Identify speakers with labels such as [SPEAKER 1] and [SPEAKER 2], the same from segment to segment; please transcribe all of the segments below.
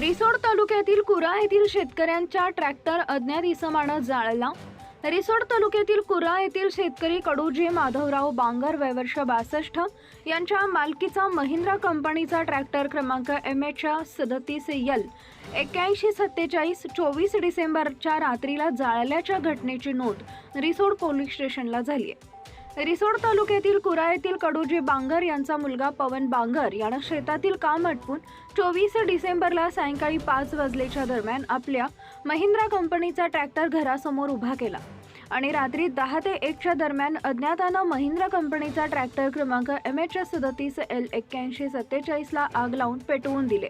[SPEAKER 1] रिसोड तालुक्यातील कुरा येथील शेतकऱ्यांच्या ट्रॅक्टर अज्ञात इसमानं जाळला. रिसोड तालुक्यातील कुरा येथील शेतकरी कडूजी माधवराव बांगर वयवर्ष बासष्ट यांच्या मालकीचा महिंद्रा कंपनीचा ट्रॅक्टर क्रमांक एम एच सदतीस यल एक्क्याऐंशी सत्तेचाळीस चोवीस डिसेंबरच्या रात्रीला जाळल्याच्या घटनेची नोंद रिसोड पोलीस स्टेशनला झाली आहे. रिसोड तालुक्यातील कुरा येथील कडूजी बांगर यांचा मुलगा पवन बांगर यानं शेतातील काम आटपून चोवीस डिसेंबरला सायंकाळी पाच वाजलेच्या दरम्यान आपल्या महिंद्रा कंपनीचा ट्रॅक्टर घरासमोर उभा केला. आणि रात्री दहा ते एकच्या दरम्यान अज्ञातानं महिंद्रा कंपनीचा ट्रॅक्टर क्रमांक एम एच एस सदतीस एल एक्क्याऐंशी सत्तेचाळीसला आग लावून पेटवून दिले.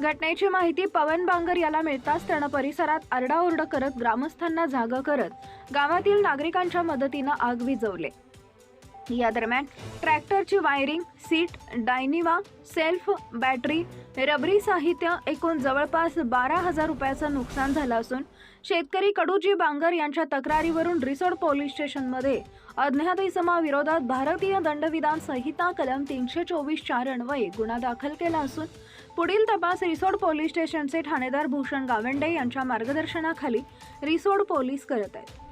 [SPEAKER 1] घटनेची माहिती पवन बांगर याला मिळताच त्यानं परिसरात आरडाओरडा करत ग्रामस्थांना जागा करत गावातील नागरिकांच्या मदतीनं आग विझवले. या दरम्यान ट्रॅक्टरची वायरिंग सीट डायनिवा सेल्फ बॅटरी रबरी साहित्य एकूण जवळपास बारा हजार रुपयाचं नुकसान झालं असून शेतकरी कडूजी बांगर यांच्या तक्रारीवरून रिसोड पोलीस स्टेशनमध्ये अज्ञात इसमाविरोधात भारतीय दंडविधान संहिता कलम तीनशे चोवीस चार अन्वये गुन्हा दाखल केला असून पुढील तपास रिसोड पोलीस स्टेशनचे ठाणेदार भूषण गावंडे यांच्या मार्गदर्शनाखाली रिसोड पोलीस करत आहेत.